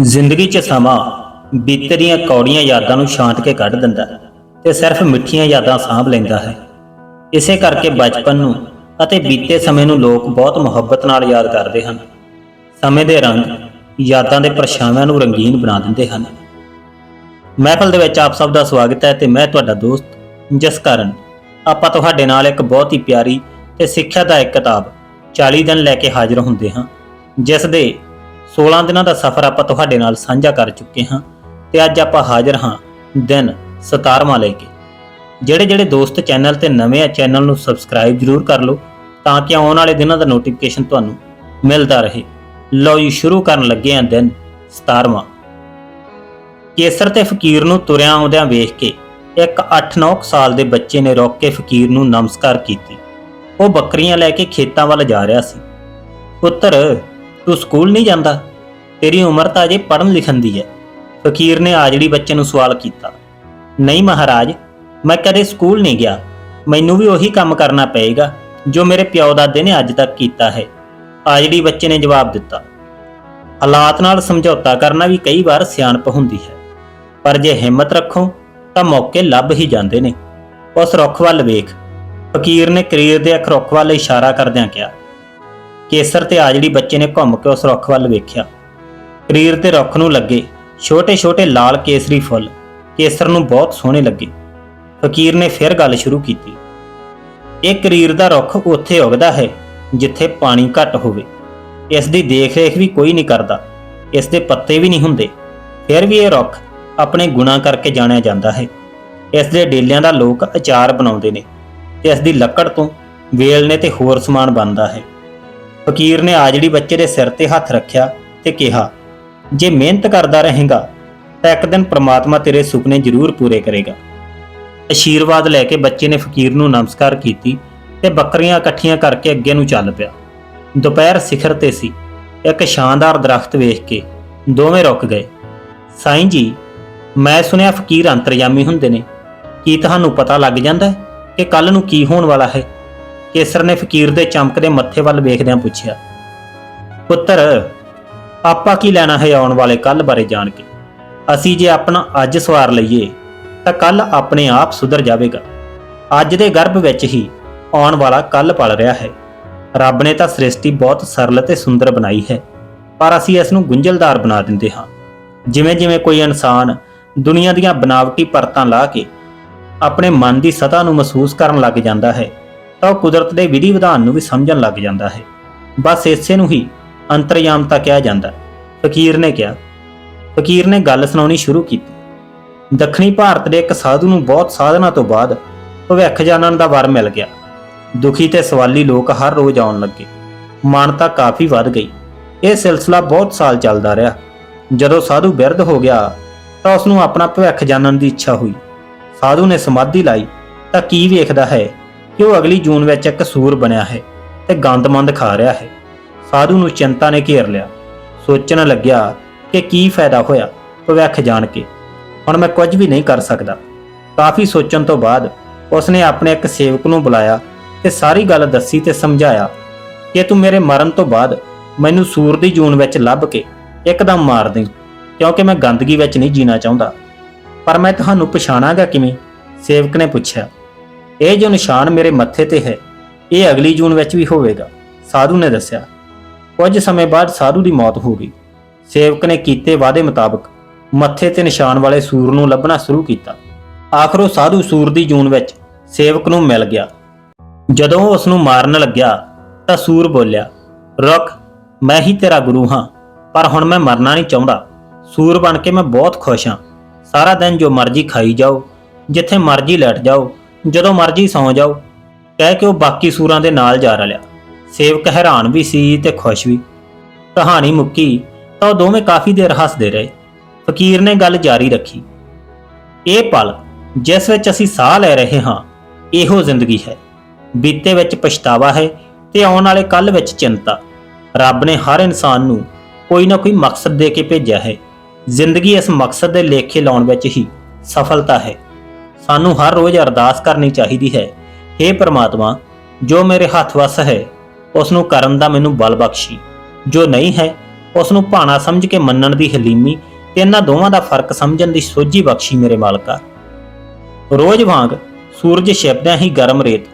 ਜ਼ਿੰਦਗੀ 'ਚ ਸਮਾਂ ਬੀਤੇ ਦੀਆਂ ਕੌੜੀਆਂ ਯਾਦਾਂ ਨੂੰ ਛਾਂਟ ਕੇ ਕੱਢ ਦਿੰਦਾ ਹੈ ਤੇ ਸਿਰਫ ਮਿੱਠੀਆਂ ਯਾਦਾਂ ਸਾਂਭ ਲੈਂਦਾ ਹੈ। ਇਸੇ ਕਰਕੇ ਬਚਪਨ ਨੂੰ ਅਤੇ ਬੀਤੇ ਸਮੇਂ ਨੂੰ ਲੋਕ ਬਹੁਤ ਮੁਹੱਬਤ ਨਾਲ ਯਾਦ ਕਰਦੇ ਹਨ। ਸਮੇਂ ਦੇ ਰੰਗ ਯਾਦਾਂ ਦੇ ਪਰਛਾਵਿਆਂ ਨੂੰ ਰੰਗੀਨ ਬਣਾ ਦਿੰਦੇ ਹਨ। ਮਹਿਫਲ ਦੇ ਵਿੱਚ ਆਪ ਸਭ ਦਾ ਸਵਾਗਤ ਹੈ ਤੇ ਮੈਂ ਤੁਹਾਡਾ ਦੋਸਤ ਜਿਸ ਕਾਰਨ। ਆਪਾਂ ਤੁਹਾਡੇ ਨਾਲ ਇੱਕ ਬਹੁਤ ਹੀ ਪਿਆਰੀ ਤੇ ਇੱਕ ਕਿਤਾਬ 40 ਦਿਨ ਲੈ ਕੇ ਹਾਜ਼ਰ ਹੁੰਦੇ ਹਾਂ। ਜਿਸ ਦੇ 16 ਦਿਨਾਂ ਦਾ ਸਫ਼ਰ ਆਪਾਂ ਤੁਹਾਡੇ ਨਾਲ ਸਾਂਝਾ ਕਰ ਚੁੱਕੇ ਹਾਂ ਤੇ ਅੱਜ ਆਪਾਂ ਹਾਜ਼ਰ ਹਾਂ ਦਿਨ 17ਵਾਂ ਲੈ ਕੇ। ਜਿਹੜੇ ਜਿਹੜੇ ਦੋਸਤ ਚੈਨਲ ਤੇ ਨਵੇਂ ਆ, ਚੈਨਲ ਨੂੰ ਸਬਸਕ੍ਰਾਈਬ ਜਰੂਰ ਕਰ ਲਓ ਤਾਂ ਕਿ ਆਉਣ ਵਾਲੇ ਦਿਨਾਂ ਦਾ ਨੋਟੀਫਿਕੇਸ਼ਨ ਤੁਹਾਨੂੰ ਮਿਲਦਾ ਰਹੇ। ਲਓ ਜੀ, ਸ਼ੁਰੂ ਕਰਨ ਲੱਗੇ ਹਾਂ ਦਿਨ 17ਵਾਂ ਕੇਸਰ ਤੇ ਫਕੀਰ ਨੂੰ ਤੁਰਿਆਂ ਆਉਂਦਿਆਂ ਵੇਖ ਕੇ ਇੱਕ 8-9 ਸਾਲ ਦੇ ਬੱਚੇ ਨੇ ਰੁਕ ਕੇ ਫਕੀਰ ਨੂੰ ਨਮਸਕਾਰ ਕੀਤੀ। ਉਹ ਬੱਕਰੀਆਂ ਲੈ ਕੇ ਖੇਤਾਂ ਵੱਲ ਜਾ ਰਿਹਾ ਸੀ। ਪੁੱਤਰ, ਤੂੰ ਸਕੂਲ ਨਹੀਂ ਜਾਂਦਾ? ਤੇਰੀ ਉਮਰ ਤਾਂ ਅਜੇ ਪੜ੍ਹਨ ਲਿਖਣ ਦੀ ਹੈ। ਫਕੀਰ ਨੇ ਆਜੜੀ ਬੱਚੇ ਨੂੰ ਸਵਾਲ ਕੀਤਾ। ਨਹੀਂ ਮਹਾਰਾਜ, ਮੈਂ ਕਦੇ ਸਕੂਲ ਨਹੀਂ ਗਿਆ। ਮੈਨੂੰ ਵੀ ਉਹੀ ਕੰਮ ਕਰਨਾ ਪਏਗਾ, ਜੋ ਮੇਰੇ ਪਿਓ ਦਾਦੇ ਨੇ ਅੱਜ ਤੱਕ ਕੀਤਾ ਹੈ। ਆਜੜੀ ਬੱਚੇ ਨੇ ਜਵਾਬ ਦਿੱਤਾ। ਹਾਲਾਤ ਨਾਲ ਸਮਝੌਤਾ ਕਰਨਾ ਵੀ ਕਈ ਵਾਰ ਸਿਆਣਪ ਹੁੰਦੀ ਹੈ। ਪਰ ਜੇ ਹਿੰਮਤ ਰੱਖੋ, ਤਾਂ ਮੌਕੇ ਲੱਭ ਹੀ ਜਾਂਦੇ ਨੇ। ਉਸ ਰੁੱਖ ਵੱਲ ਵੇਖ। ਫਕੀਰ ਨੇ ਕਰੀਰ ਦੇ ਇੱਕ ਰੁੱਖ ਵੱਲ ਇਸ਼ਾਰਾ ਕਰਦਿਆਂ ਕਿਹਾ। ਕੇਸਰ ਤੇ ਆਜੜੀ ਬੱਚੇ ਨੇ ਘੁੰਮ ਕੇ ਉਸ ਰੁੱਖ ਵੱਲ ਵੇਖਿਆ। ਕਰੀਰ ਦੇ ਰੁੱਖ ਨੂੰ ਲੱਗੇ ਛੋਟੇ-ਛੋਟੇ ਲਾਲ ਕੇਸਰੀ ਫੁੱਲ ਕੇਸਰ ਨੂੰ ਬਹੁਤ ਸੋਹਣੇ ਲੱਗੇ। ਫਕੀਰ ਨੇ ਫਿਰ ਗੱਲ ਸ਼ੁਰੂ ਕੀਤੀ। ਇਹ ਕਰੀਰ ਦਾ ਰੁੱਖ ਉੱਥੇ ਉਗਦਾ ਹੈ, ਜਿੱਥੇ ਪਾਣੀ ਘੱਟ ਹੋਵੇ। ਇਸ ਦੀ ਦੇਖ-ਰੇਖ ਵੀ ਕੋਈ ਨਹੀਂ ਕਰਦਾ। ਇਸ ਦੇ ਪੱਤੇ ਵੀ ਨਹੀਂ ਹੁੰਦੇ। ਫਿਰ ਵੀ ਇਹ ਰੁੱਖ ਆਪਣੇ ਗੁਣਾ ਕਰਕੇ ਜਾਣਿਆ ਜਾਂਦਾ ਹੈ। ਇਸ ਦੇ ਡੇਲਿਆਂ ਦਾ ਲੋਕ ਅਚਾਰ ਬਣਾਉਂਦੇ ਨੇ ਤੇ ਇਸ ਦੀ ਲੱਕੜ ਤੋਂ ਵੇਲਣੇ ਤੇ ਹੋਰ ਸਮਾਨ ਬਣਦਾ ਹੈ। ਫਕੀਰ ਨੇ ਆਜੜੀ ਬੱਚੇ ਦੇ ਸਿਰ ਤੇ ਹੱਥ ਰੱਖਿਆ ਤੇ ਕਿਹਾ ਜੇ ਮਿਹਨਤ ਕਰਦਾ ਰਹੇਗਾ, ਤਾਂ ਇੱਕ ਦਿਨ ਪ੍ਰਮਾਤਮਾ ਤੇਰੇ ਸੁਪਨੇ ਜ਼ਰੂਰ ਪੂਰੇ ਕਰੇਗਾ। ਅਸ਼ੀਰਵਾਦ ਲੈ ਕੇ ਬੱਚੇ ਨੇ ਫਕੀਰ ਨੂੰ ਨਮਸਕਾਰ ਕੀਤੀ ਤੇ ਬੱਕਰੀਆਂ ਇਕੱਠੀਆਂ ਕਰਕੇ ਅੱਗੇ ਨੂੰ ਚੱਲ ਪਿਆ। ਦੁਪਹਿਰ ਸਿਖਰ ਤੇ ਸੀ। ਇੱਕ ਸ਼ਾਨਦਾਰ ਦਰਖਤ ਵੇਖ ਕੇ ਦੋਵੇਂ ਰੁਕ ਗਏ। ਸਾਈਂ ਜੀ, ਮੈਂ ਸੁਣਿਆ ਫਕੀਰ ਅੰਤਰਜਾਮੀ ਹੁੰਦੇ ਨੇ। ਕੀ ਤੁਹਾਨੂੰ ਪਤਾ ਲੱਗ ਜਾਂਦਾ ਕਿ ਕੱਲ ਨੂੰ ਕੀ ਹੋਣ ਵਾਲਾ ਹੈ? ਕੇਸਰ ਨੇ ਫਕੀਰ ਦੇ ਚਮਕਦੇ ਮੱਥੇ ਵੱਲ ਵੇਖਦਿਆਂ ਪੁੱਛਿਆ। ਪੁੱਤਰ ਆਪਾਂ ਕੀ ਲੈਣਾ ਹੈ ਆਉਣ ਵਾਲੇ ਕੱਲ ਬਾਰੇ ਜਾਣ ਕੇ? ਅਸੀਂ ਜੇ ਆਪਣਾ ਅੱਜ ਸਵਾਰ ਲਈਏ, ਤਾਂ ਕੱਲ ਆਪਣੇ ਆਪ ਸੁਧਰ ਜਾਵੇਗਾ। ਅੱਜ ਦੇ ਗਰਭ ਵਿੱਚ ਹੀ ਆਉਣ ਵਾਲਾ ਕੱਲ ਪਲ ਰਿਹਾ ਹੈ। ਰੱਬ ਨੇ ਤਾਂ ਸ੍ਰਿਸ਼ਟੀ ਬਹੁਤ ਸਰਲ ਤੇ ਸੁੰਦਰ ਬਣਾਈ ਹੈ, ਪਰ ਅਸੀਂ ਇਸ ਨੂੰ ਗੁੰਝਲਦਾਰ ਬਣਾ ਦਿੰਦੇ ਹਾਂ। ਜਿਵੇਂ ਜਿਵੇਂ ਕੋਈ ਇਨਸਾਨ ਦੁਨੀਆ ਦੀਆਂ ਬਨਾਵਟੀ ਪਰਤਾਂ ਲਾ ਕੇ ਆਪਣੇ ਮਨ ਦੀ ਸਤਾ ਨੂੰ ਮਹਿਸੂਸ ਕਰਨ ਲੱਗ ਜਾਂਦਾ ਹੈ, ਤਾਂ ਉਹ ਕੁਦਰਤ ਦੇ ਵਿਧੀ ਵਿਧਾਨ ਨੂੰ ਵੀ ਸਮਝਣ ਲੱਗ ਜਾਂਦਾ ਹੈ। ਬਸ ਇਸੇ ਨੂੰ ਹੀ ਅੰਤਰਯਾਮਤਾ ਕਿਹਾ ਜਾਂਦਾ ਫਕੀਰ ਨੇ ਕਿਹਾ, ਫਕੀਰ ਨੇ ਗੱਲ ਸੁਣਾਉਣੀ ਸ਼ੁਰੂ ਕੀਤੀ। ਦੱਖਣੀ ਭਾਰਤ ਦੇ ਇੱਕ ਸਾਧੂ ਨੂੰ ਬਹੁਤ ਸਾਧਨਾ ਤੋਂ ਬਾਅਦ ਭਵਿੱਖ ਜਾਣਨ ਦਾ ਵਰ ਮਿਲ ਗਿਆ। ਦੁਖੀ ਤੇ ਸਵਾਲੀ ਲੋਕ ਹਰ ਰੋਜ਼ ਆਉਣ ਲੱਗੇ। ਮਾਨਤਾ ਕਾਫੀ ਵੱਧ ਗਈ। ਇਹ ਸਿਲਸਿਲਾ ਬਹੁਤ ਸਾਲ ਚੱਲਦਾ ਰਿਹਾ। ਜਦੋਂ ਸਾਧੂ ਬਿਰਧ ਹੋ ਗਿਆ ਤਾਂ ਉਸ ਨੂੰ ਆਪਣਾ ਭਵਿੱਖ ਜਾਣਨ ਦੀ ਇੱਛਾ ਹੋਈ। ਸਾਧੂ ਨੇ ਸਮਾਧੀ ਲਾਈ ਤਾਂ ਕੀ ਵੇਖਦਾ ਹੈ ਕਿ ਉਹ ਅਗਲੀ ਜੂਨ ਵਿੱਚ ਇੱਕ ਸੂਰ ਬਣਿਆ ਹੈ ਤੇ ਗੰਦਮੰਦ ਖਾ ਰਿਹਾ ਹੈ। ਸਾਧੂ ਨੂੰ ਚਿੰਤਾ ਨੇ ਘੇਰ ਲਿਆ। ਸੋਚਣ ਲੱਗਿਆ ਕਿ ਕੀ ਫਾਇਦਾ ਹੋਇਆ ਭਵਿੱਖ ਜਾਣ ਕੇ। ਹੁਣ ਮੈਂ ਕੁਝ ਵੀ ਨਹੀਂ ਕਰ ਸਕਦਾ। ਕਾਫੀ ਸੋਚਣ ਤੋਂ ਬਾਅਦ ਉਸਨੇ ਆਪਣੇ ਇੱਕ ਸੇਵਕ ਨੂੰ ਬੁਲਾਇਆ ਤੇ ਸਾਰੀ ਗੱਲ ਦੱਸੀ ਤੇ ਸਮਝਾਇਆ ਕਿ ਤੂੰ ਮੇਰੇ ਮਰਨ ਤੋਂ ਬਾਅਦ ਮੈਨੂੰ ਸੂਰ ਦੀ ਜੂਨ ਵਿੱਚ ਲੱਭ ਕੇ ਇੱਕਦਮ ਮਾਰ ਦੇ, ਕਿਉਂਕਿ ਮੈਂ ਗੰਦਗੀ ਵਿੱਚ ਨਹੀਂ ਜੀਣਾ ਚਾਹੁੰਦਾ। ਪਰ ਮੈਂ ਤੁਹਾਨੂੰ ਪਛਾਣਾਂਗਾ ਕਿਵੇਂ? ਸੇਵਕ ਨੇ ਪੁੱਛਿਆ। ਇਹ ਜੋ ਨਿਸ਼ਾਨ ਮੇਰੇ ਮੱਥੇ ਤੇ ਹੈ, ਇਹ ਅਗਲੀ ਜੂਨ ਵਿੱਚ ਵੀ ਹੋਵੇਗਾ, ਸਾਧੂ ਨੇ ਦੱਸਿਆ। ਕੁਝ ਸਮੇਂ ਬਾਅਦ ਸਾਧੂ ਦੀ ਮੌਤ ਹੋ ਗਈ। ਸੇਵਕ ਨੇ ਕੀਤੇ ਵਾਅਦੇ ਮੁਤਾਬਕ ਮੱਥੇ ਤੇ ਨਿਸ਼ਾਨ ਵਾਲੇ ਸੂਰ ਨੂੰ ਲੱਭਣਾ ਸ਼ੁਰੂ ਕੀਤਾ। ਆਖਰ ਸਾਧੂ ਸੂਰ ਦੀ ਜੂਨ ਵਿੱਚ ਸੇਵਕ ਨੂੰ ਮਿਲ ਗਿਆ। ਜਦੋਂ ਉਹ ਉਸ ਨੂੰ ਮਾਰਨ ਲੱਗਿਆ ਤਾਂ ਸੂਰ ਬੋਲਿਆ ਰੁਕ ਮੈਂ ਹੀ ਤੇਰਾ ਗੁਰੂ ਹਾਂ, ਪਰ ਹੁਣ ਮੈਂ ਮਰਨਾ ਨਹੀਂ ਚਾਹੁੰਦਾ। ਸੂਰ ਬਣ ਕੇ ਮੈਂ ਬਹੁਤ ਖੁਸ਼ ਹਾਂ। ਸਾਰਾ ਦਿਨ ਜੋ ਮਰਜ਼ੀ ਖਾਈ ਜਾਓ, ਜਿੱਥੇ ਮਰਜ਼ੀ ਲੈਟ ਜਾਓ, ਜਦੋਂ ਮਰਜ਼ੀ ਸੌਂ ਜਾਓ, ਕਹਿ ਕੇ ਉਹ ਬਾਕੀ ਸੂਰਾਂ ਦੇ ਨਾਲ ਜਾ ਰਲਿਆ। ਸੇਵਕ ਹੈਰਾਨ ਵੀ ਸੀ ਤੇ ਖੁਸ਼ ਵੀ। ਕਹਾਣੀ ਮੁੱਕੀ, ਤਾਂ ਉਹ ਦੋਵੇਂ ਕਾਫੀ ਦੇਰ ਹੱਸਦੇ ਰਹੇ। ਫਕੀਰ ਨੇ ਗੱਲ ਜਾਰੀ ਰੱਖੀ। ਇਹ ਪਲ, ਜਿਸ ਵਿੱਚ ਅਸੀਂ ਸਾਹ ਲੈ ਰਹੇ ਹਾਂ, ਇਹੋ ਜ਼ਿੰਦਗੀ ਹੈ। ਬੀਤੇ ਵਿੱਚ ਪਛਤਾਵਾ ਹੈ ਤੇ ਆਉਣ ਵਾਲੇ ਕੱਲ ਵਿੱਚ ਚਿੰਤਾ। ਰੱਬ ਨੇ ਹਰ ਇਨਸਾਨ ਨੂੰ ਕੋਈ ਨਾ ਕੋਈ ਮਕਸਦ ਦੇ ਕੇ ਭੇਜਿਆ ਹੈ। ਜ਼ਿੰਦਗੀ ਇਸ ਮਕਸਦ ਦੇ ਲੇਖੇ ਲਾਉਣ ਵਿੱਚ ਹੀ ਸਫਲਤਾ ਹੈ। ਸਾਨੂੰ ਹਰ ਰੋਜ਼ ਅਰਦਾਸ ਕਰਨੀ ਚਾਹੀਦੀ ਹੈ हे ਪ੍ਰਮਾਤਮਾ, ਜੋ ਮੇਰੇ ਹੱਥ ਵੱਸ ਹੈ ਉਸ ਨੂੰ ਕਰਨ ਦਾ ਮੈਨੂੰ ਬਲ ਬਖਸ਼ੀ। ਜੋ ਨਹੀਂ ਹੈ ਉਸ ਨੂੰ ਭਾਣਾ ਸਮਝ ਕੇ ਮੰਨਣ ਦੀ ਹਲੀਮੀ ਤੇ ਇਹਨਾਂ ਦੋਵਾਂ ਦਾ ਫ਼ਰਕ ਸਮਝਣ ਦੀ ਸੋਝੀ ਬਖਸ਼ੀ ਮੇਰੇ ਮਾਲਕਾ। ਰੋਜ਼ ਵਾਂਗ ਸੂਰਜ ਛਿਪਦਿਆਂ ਹੀ ਗਰਮ ਰੇਤ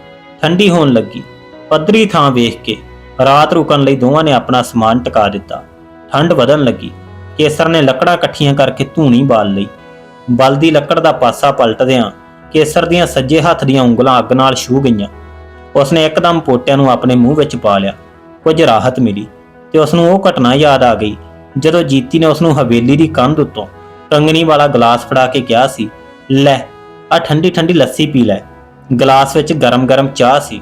ਠੰਡੀ ਹੋਣ ਲੱਗੀ। ਪੱਧਰੀ ਥਾਂ ਵੇਖ ਕੇ ਰਾਤ ਰੁਕਣ ਲਈ ਦੋਵਾਂ ਨੇ ਆਪਣਾ ਸਮਾਨ ਟਿਕਾ ਦਿੱਤਾ। ਠੰਡ ਵਧਣ ਲੱਗੀ। ਕੇਸਰ ਨੇ ਲੱਕੜਾਂ ਇਕੱਠੀਆਂ ਕਰਕੇ ਧੂਣੀ ਬਾਲ ਲਈ। ਬਲਦੀ ਲੱਕੜ ਦਾ ਪਾਸਾ ਪਲਟਦਿਆਂ ਕੇਸਰ ਦੀਆਂ ਸੱਜੇ ਹੱਥ ਦੀਆਂ ਉਂਗਲਾਂ ਅੱਗ ਨਾਲ ਛੂ ਗਈਆਂ। ਉਸਨੇ ਇੱਕਦਮ ਪੋਟਿਆਂ ਨੂੰ ਆਪਣੇ ਮੂੰਹ ਵਿੱਚ ਪਾ ਲਿਆ। ਕੁਝ ਰਾਹਤ ਮਿਲੀ ਤੇ ਉਸ ਨੂੰ ਉਹ ਘਟਨਾ ਯਾਦ ਆ ਗਈ। ਜਦੋਂ ਜੀਤੀ ਨੇ ਉਸ ਨੂੰ ਹਵੇਲੀ ਦੀ ਕੰਧ ਉੱਤੋਂ ਕੰਗਣੀ ਵਾਲਾ ਗਲਾਸ ਫੜਾ ਕੇ ਕਿਹਾ ਸੀ, ਲੈ ਆ ਠੰਡੀ ਠੰਡੀ ਲੱਸੀ ਪੀ ਲੈ। ਗਲਾਸ ਵਿੱਚ ਗਰਮ-ਗਰਮ ਚਾਹ ਸੀ।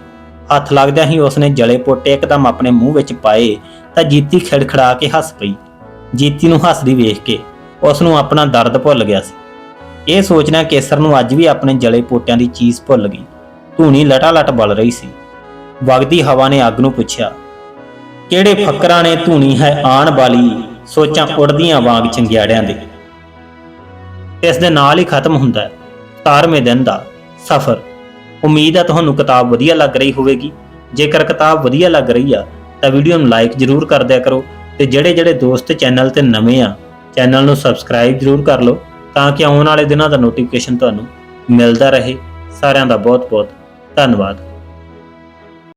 ਹੱਥ ਲੱਗਦਿਆਂ ਹੀ ਉਸਨੇ ਜਲੇ ਪੋਟੇ ਇੱਕਦਮ ਆਪਣੇ ਮੂੰਹ ਵਿੱਚ ਪਾਏ ਤਾਂ ਜੀਤੀ ਖਿੜਖੜਾ ਕੇ ਹੱਸ ਪਈ। ਜੀਤੀ ਨੂੰ ਹੱਸਦੀ ਵੇਖ ਕੇ ਉਸ ਨੂੰ ਆਪਣਾ ਦਰਦ ਭੁੱਲ ਗਿਆ ਸੀ। ਇਹ ਸੋਚਣਾ ਕੇਸਰ ਨੂੰ ਅੱਜ ਵੀ ਆਪਣੇ ਜਲੇ ਪੋਟਿਆਂ ਦੀ ਚੀਜ਼ ਭੁੱਲ ਗਈ। ਧੂਣੀ ਲਟਾਲਟ ਬਲ ਰਹੀ ਸੀ। ਵਗਦੀ ਹਵਾ ਨੇ ਅੱਗ ਨੂੰ ਪੁੱਛਿਆ, ਕਿਹੜੇ ਫੱਕਰਾਂ ਨੇ ਧੂਣੀ ਹੈ ਆਣ ਵਾਲੀ? ਸੋਚਾਂ ਉੜਦੀਆਂ ਵਾਂਗ ਚੰਗਿਆੜਿਆਂ ਦੇ। ਇਸ ਦੇ ਨਾਲ ਹੀ ਖਤਮ ਹੁੰਦਾ ਹੈ। 17ਵੇਂ ਦਿਨ ਦਾ ਸਫ਼ਰ। ਉਮੀਦ ਹੈ ਤੁਹਾਨੂੰ ਕਿਤਾਬ ਵਧੀਆ ਲੱਗ ਰਹੀ ਹੋਵੇਗੀ। ਜੇਕਰ ਕਿਤਾਬ ਵਧੀਆ ਲੱਗ ਰਹੀ ਆ, ਤਾਂ ਵੀਡੀਓ ਨੂੰ ਲਾਈਕ ਜ਼ਰੂਰ ਕਰ ਦਿਆ ਕਰੋ ਤੇ ਜਿਹੜੇ ਜਿਹੜੇ ਦੋਸਤ ਚੈਨਲ ਤੇ ਨਵੇਂ ਆ, ਚੈਨਲ ਨੂੰ ਸਬਸਕ੍ਰਾਈਬ ਜ਼ਰੂਰ ਕਰ ਲਓ ਤਾਂ ਕਿ ਆਉਣ ਵਾਲੇ ਦਿਨਾਂ ਦਾ ਨੋਟੀਫਿਕੇਸ਼ਨ ਤੁਹਾਨੂੰ ਮਿਲਦਾ ਰਹੇ। ਸਾਰਿਆਂ ਦਾ ਬਹੁਤ ਬਹੁਤ ਧੰਨਵਾਦ।